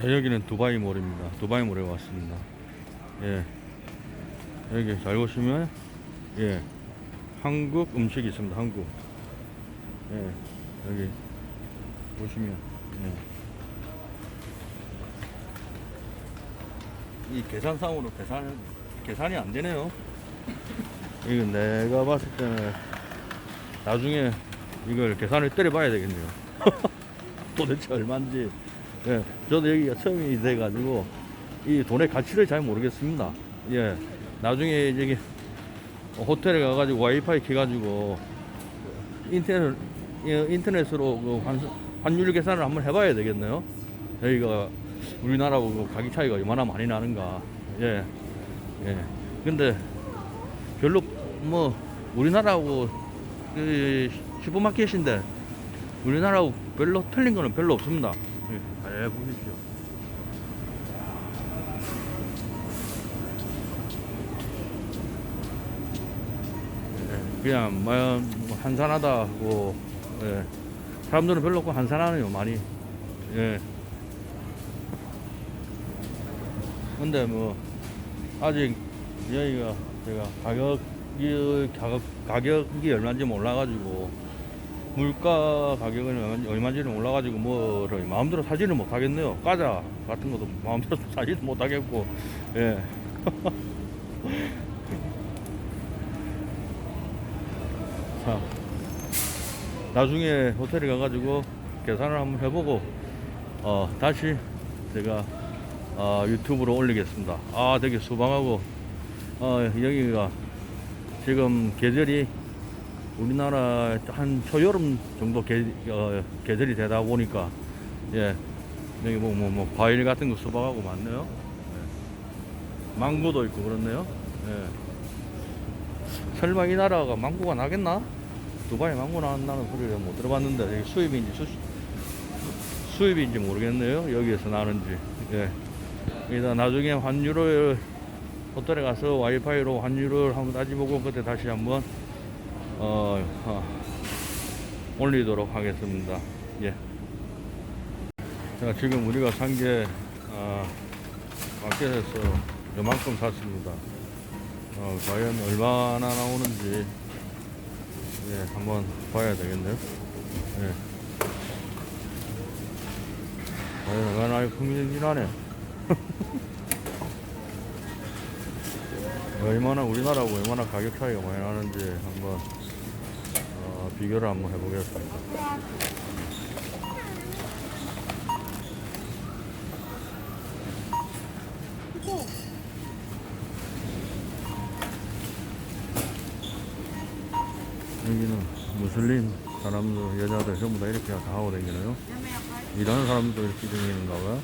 자, 여기는 두바이 몰입니다. 두바이 몰에 왔습니다. 예. 여기 잘 보시면, 예. 한국 음식이 있습니다. 한국. 예. 여기 보시면, 예. 이 계산상으로 계산, 계산이 안 되네요. 이거 내가 봤을 때는 나중에 이걸 계산을 때려봐야 되겠네요. 도대체 얼마인지. 예, 저도 여기가 처음이 돼가지고 이 돈의 가치를 잘 모르겠습니다. 예, 나중에 저기 호텔에 가가지고 와이파이 켜가지고 인터넷 예, 인터넷으로 그 환, 환율 계산을 한번 해봐야 되겠네요. 여기가 우리나라하고 그 가격 차이가 얼마나 많이 나는가. 예, 예. 근데 별로 뭐 우리나라하고 그 슈퍼마켓인데 우리나라하고 별로 틀린 거는 별로 없습니다. 예, 잘 보십시오. 예, 그냥 뭐, 뭐 한산하다고 예. 사람들은 별로 없고 한산하네요 많이. 예. 근데 뭐 아직 여기가 제가 가격이 가격 가격이 얼마인지 몰라가지고 물가 가격은 얼마인지는 몰라가지고 뭐를 마음대로 사지는 못하겠네요. 과자 같은 것도 마음대로 사지도 못하겠고 예. 자 나중에 호텔에 가가지고 계산을 한번 해보고 어 다시 제가 어, 유튜브로 올리겠습니다. 아 되게 수방하고 어, 여기가 지금 계절이 우리나라 한 초여름 정도 계, 어, 계절이 되다 보니까 예 여기 뭐, 뭐, 뭐 과일 같은 거 수박하고 많네요. 예. 망고도 있고 그렇네요. 예. 설마 이 나라가 망고가 나겠나? 두바이 망고 나온다는 소리를 못 들어봤는데 수입인지 수, 수입인지 모르겠네요. 여기에서 나는지. 예. 일단 나중에 환율을 호텔에 가서 와이파이로 환율을 한번 따지보고 그때 다시 한번 어, 어, 올리도록 하겠습니다. 예. 자, 지금 우리가 산게 어, 마켓에서 요만큼 샀습니다. 어, 과연 얼마나 나오는지 예, 한번 봐야 되겠네요. 예. 과연 얼마나 흥미진진 하네. 얼마나 우리나라하고 얼마나 가격 차이가 많이 나는지 한번 어, 비교를 한번 해보겠습니다. 여기는 무슬림 사람들, 여자들 전부 다 이렇게 다 하고 다니네요. 일하는 사람들도 이렇게 다니는가 봐요.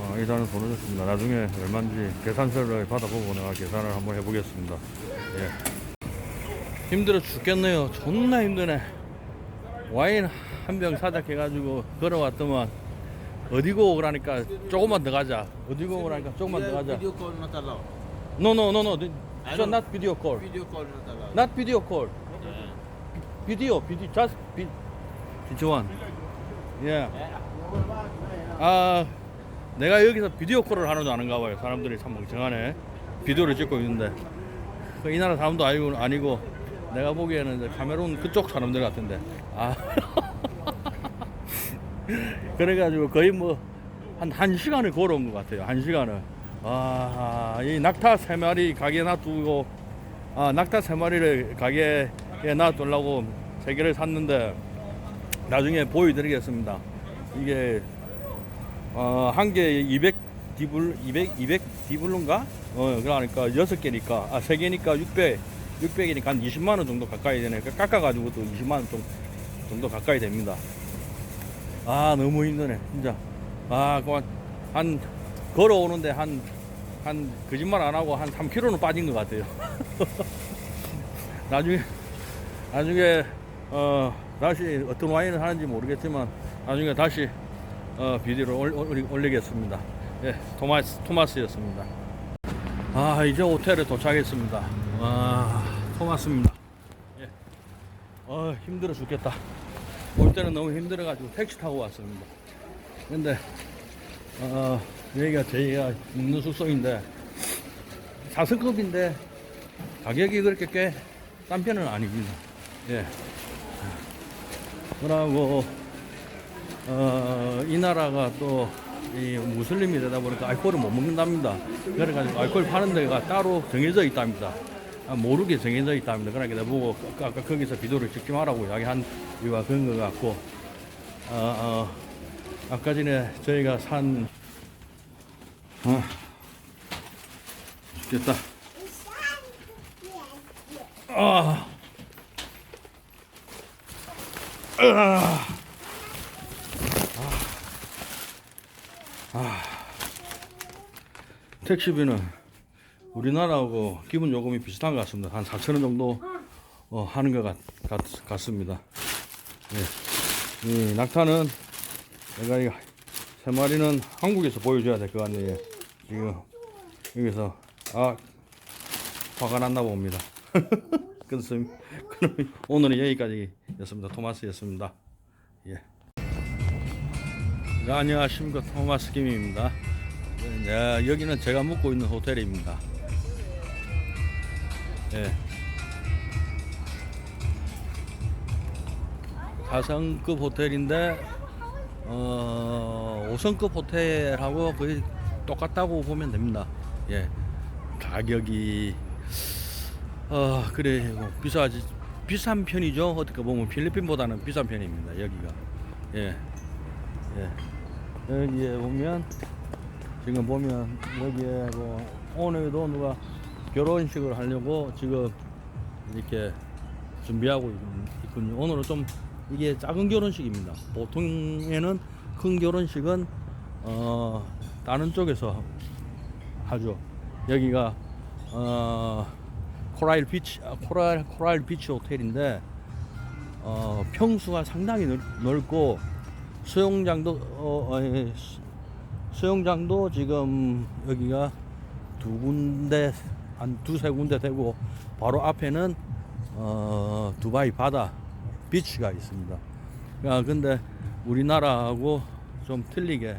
아, 일단은 보내줬습니다. 나중에 얼마인지 계산서를 받아보고 내가 계산을 한번 해보겠습니다. 예. 힘들어 죽겠네요. 존나 힘드네. 와인 한 병 사자 해가지고 걸어왔더만 어디고 오라니까 조금만 더 가자. 어디고 오라니까 조금만 더 가자. Video not. No, no, no, no. So know. not video call. Video call not allowed. Not video call. Yeah. Video, video, just vid. Which one? Yeah. 아, 내가 여기서 비디오 콜을 하는 줄 아는가 봐요. 사람들이 참 멍청하네. 비디오를 찍고 있는데. 그이 나라 사람도 아니고, 아니고, 내가 보기에는 카메론 그쪽 사람들 같은데. 아. 그래가지고 거의 뭐, 한, 한 시간을 걸어온 것 같아요. 한 시간을. 아, 이 낙타 세 마리 가게에 놔두고, 아, 낙타 세 마리를 가게에 놔두려고 세 개를 샀는데, 나중에 보여드리겠습니다. 이게 어, 한 개에 200 디블 200 200 디블론가? 어, 그러니까 여섯 개니까 아, 세 개니까 600 600이니까 한 20만 원 정도 가까이 되네. 그 깎아 가지고 또 20만 원 좀- 정도 가까이 됩니다. 아, 너무 힘드네. 진짜. 아, 그만 한 걸어오는데 한 한 거짓말 안 하고 한 3kg는 빠진 것 같아요. 나중에 나중에 어 다시 어떤 와인을 하는지 모르겠지만 나중에 다시 어 비디오를 올리겠습니다. 예, 토마스 토마스였습니다. 아 이제 호텔에 도착했습니다. 와 토마스입니다. 예. 어 힘들어 죽겠다. 올 때는 너무 힘들어가지고 택시 타고 왔습니다. 근데 어 여기가 저희가 묵는 숙소인데 4성급인데 가격이 그렇게 꽤 싼 편은 아닙니다. 예. 그러고 어, 이 나라가 또 이 무슬림이 되다 보니까 알코올을 못 먹는답니다. 그래가지고 알코올 파는 데가 따로 정해져 있답니다. 아, 모르게 정해져 있답니다. 그러니까 내보고 아까, 거기서 비도를 찍지 말라고 이야기한 이유가 그런 것 같고, 어, 어, 아까 전에 저희가 산, 어, 죽겠다. 아, 아. 택시비는 우리나라하고 기본 요금이 비슷한 것 같습니다. 한 4천 원 정도 어, 하는 것 같, 같, 습니다 예. 이 낙타는 내가 이 세 마리는 한국에서 보여줘야 될 것 같네요. 지금 여기서 아 화가 났나 봅니다. 그래서 그럼 오늘은 여기까지였습니다. 토마스였습니다. 예. 네, 안녕하십니까 토마스 김입니다. 네, 여기는 제가 묵고 있는 호텔입니다. 예. 4성급 호텔인데 어, 5성급 호텔하고 거의 똑같다고 보면 됩니다. 예. 가격이 어, 그래 뭐 비싸지 비싼 편이죠. 어떻게 보면 필리핀보다는 비싼 편입니다. 여기가. 예. 예. 여기에 보면 지금 보면 여기에 뭐 오늘도 누가 결혼식을 하려고 지금 이렇게 준비하고 있- 있군요. 오늘은 좀 이게 작은 결혼식입니다. 보통에는 큰 결혼식은 어 다른 쪽에서 하죠. 여기가 어 코라일 비치 아, 코랄 코랄 비치 호텔인데 어 평수가 상당히 넓, 넓고 수영장도 어, 어, 예, 수- 수영장도 지금 여기가 두 군데 한 두세 군데 되고 바로 앞에는 어, 두바이 바다 비치가 있습니다. 아, 근데 우리나라하고 좀 틀리게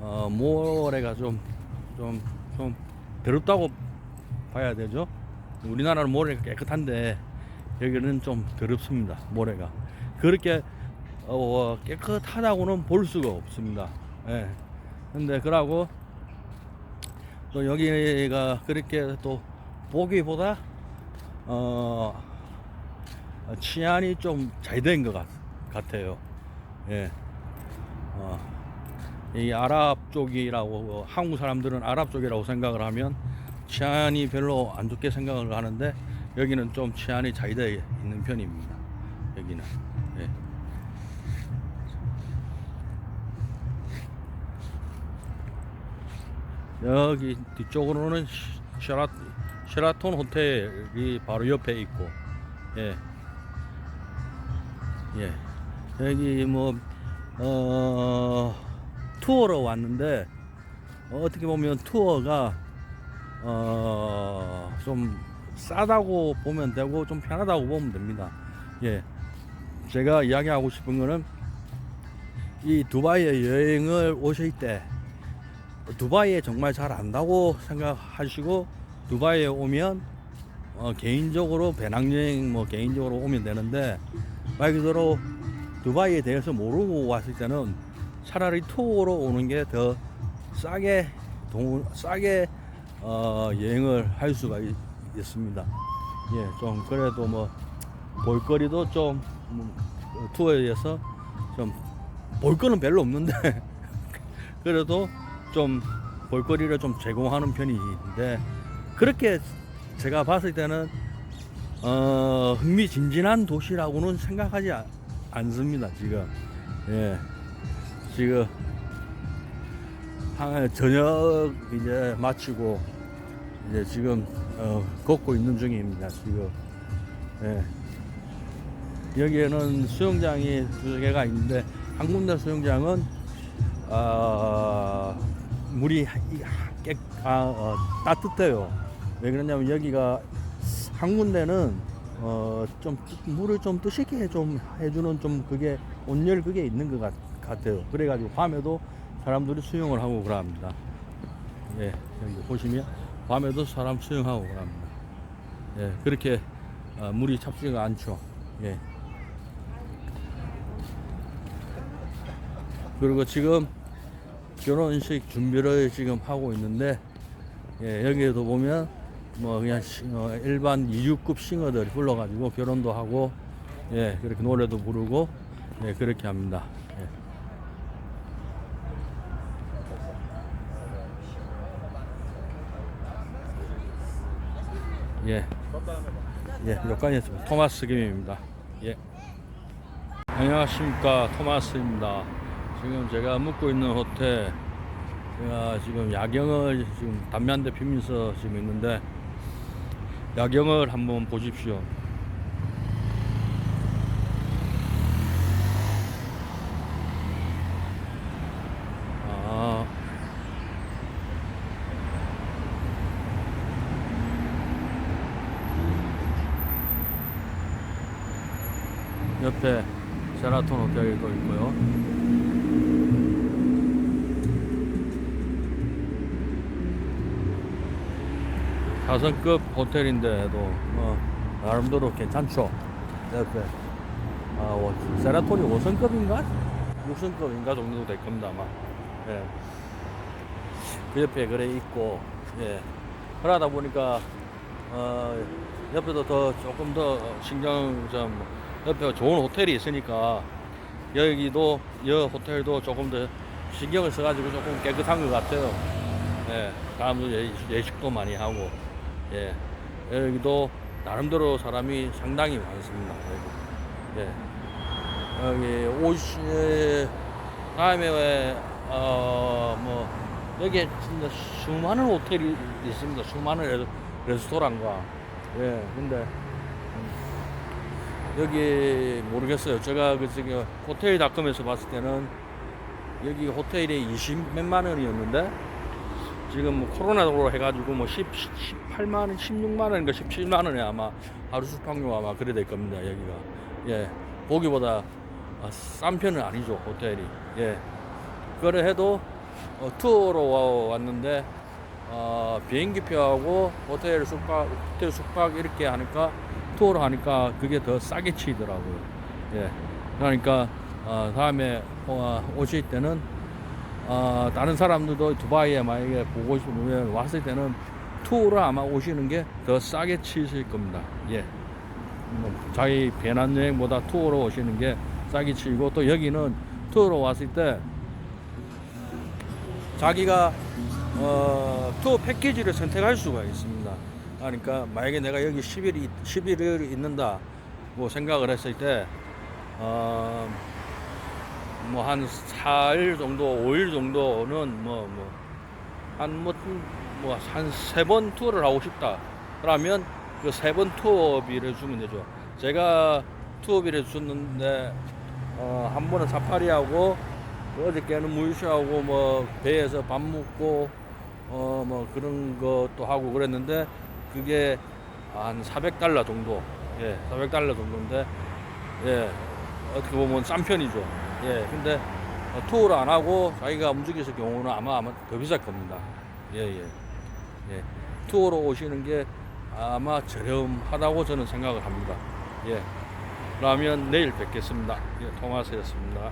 어, 모래가 좀 좀 좀 더럽다고 봐야 되죠. 우리나라는 모래가 깨끗한데 여기는 좀 더럽습니다. 모래가 그렇게 어, 깨끗하다고는 볼 수가 없습니다. 예. 근데 그러고 또 여기가 그렇게 또 보기보다 어 치안이 좀 잘 된 것 같아요. 예. 어, 이 아랍 쪽이라고 한국 사람들은 아랍 쪽이라고 생각을 하면 치안이 별로 안 좋게 생각을 하는데 여기는 좀 치안이 잘돼 있는 편입니다. 여기는. 예. 여기 뒤쪽으로는 시- 쉐라, 쉐라톤 호텔이 바로 옆에 있고, 예. 예. 여기 뭐, 어, 투어로 왔는데, 어, 떻게 보면 투어가, 어, 좀 싸다고 보면 되고, 좀 편하다고 보면 됩니다. 예. 제가 이야기하고 싶은 거는, 이 두바이에 여행을 오실 때, 두바이에 정말 잘 안다고 생각하시고 두바이에 오면 어, 개인적으로 배낭여행 뭐 개인적으로 오면 되는데 말 그대로 두바이에 대해서 모르고 왔을 때는 차라리 투어로 오는 게 더 싸게 돈 싸게 어, 여행을 할 수가 있, 있습니다. 예, 좀 그래도 뭐 볼거리도 좀 음, 투어에 의해서 좀 볼 거는 별로 없는데 그래도 좀 볼거리를 좀 제공하는 편인데 그렇게 제가 봤을 때는 어, 흥미진진한 도시라고는 생각하지 않- 않습니다 지금. 예. 지금 한 저녁 이제 마치고 이제 지금 어, 걷고 있는 중입니다 지금. 예. 여기에는 수영장이 두 개가 있는데 한 군데 수영장은 아 물이 깨, 아, 어, 따뜻해요. 왜 그러냐면 여기가 한 군데는 어, 좀 물을 좀 뜨시게 좀 해주는 좀 그게 온열 그게 있는 것 같, 같아요. 그래가지고 밤에도 사람들이 수영을 하고 그럽니다. 예, 여기 보시면 밤에도 사람 수영하고 그럽니다. 예, 그렇게 어, 물이 찹지가 않죠. 예. 그리고 지금 결혼식 준비를 지금 하고 있는데 예, 여기에도 보면 뭐 그냥 시- 어, 일반 2유급 싱어들 불러가지고 결혼도 하고 예 그렇게 노래도 부르고 예 그렇게 합니다. 예. 예. 예, 여기까지 토마스 김입니다. 예. 안녕하십니까 토마스입니다. 지금 제가 묵고 있는 호텔 제가 지금 야경을 지금 담배 한 대 피면서 지금 있는데 야경을 한번 보십시오. 아. 옆에 세라톤 호텔도 있고요. 사성급 호텔인데도 어, 나름대로 괜찮죠. 옆에 아, 뭐, 세라톤이 5성급인가? 6성급인가 정도 될 겁니다 아마. 예. 그 옆에 그래 있고 예. 그러다 보니까 어, 옆에도 더 조금 더 신경 좀 옆에 좋은 호텔이 있으니까 여기도 여 호텔도 조금 더 신경을 써가지고 조금 깨끗한 것 같아요. 예, 사람도 예- 예식도 많이 하고 예, 여기도 나름대로 사람이 상당히 많습니다. 여기. 예, 여기 오시 다음에 왜 어 뭐 여기에 진짜 수많은 호텔이 있습니다. 수많은 레, 레스토랑과 예, 근데 음, 여기 모르겠어요. 제가 그 저기 호텔닷컴에서 봤을 때는 여기 호텔이 20 몇만 원이었는데 지금 뭐 코로나로 해가지고 뭐 10, 18만 원, 16만 원인가 17만 원에 아마 하루 숙박료 아마 그래 될 겁니다. 여기가 예 보기보다 아, 싼 편은 아니죠 호텔이 예 그래 해도 어, 투어로 와- 왔는데 어, 비행기표하고 호텔 숙박 호텔 숙박 이렇게 하니까 투어로 하니까 그게 더 싸게 치더라고요. 예. 그러니까 어, 다음에 어, 오실 때는 어, 다른 사람들도 두바이에 만약에 보고 싶으면 왔을 때는 투어로 아마 오시는 게 더 싸게 치실 겁니다. 예. 뭐 자기 배낭여행보다 투어로 오시는 게 싸게 치고 또 여기는 투어로 왔을 때 자기가 어, 투어 패키지를 선택할 수가 있습니다. 그러니까 만약에 내가 여기 10일 10일을 있는다 뭐 생각을 했을 때 어, 뭐 한 4일 정도, 5일 정도는 뭐 뭐 한 뭐 뭐 한 세 번 투어를 하고 싶다. 그러면 그 세 번 투어비를 주면 되죠. 제가 투어비를 줬는데 어, 한 번은 사파리하고 그 어저께는 물쇼하고 뭐 배에서 밥 먹고 어 뭐 그런 것도 하고 그랬는데 그게 한 400달러 정도 예 400달러 정도인데 예 어떻게 보면 싼 편이죠 예 근데 어, 투어를 안 하고 자기가 움직였을 경우는 아마 아마 더 비쌀 겁니다. 예 예. 예. 투어로 오시는 게 아마 저렴하다고 저는 생각을 합니다. 예. 그러면 내일 뵙겠습니다. 예, 토마스였습니다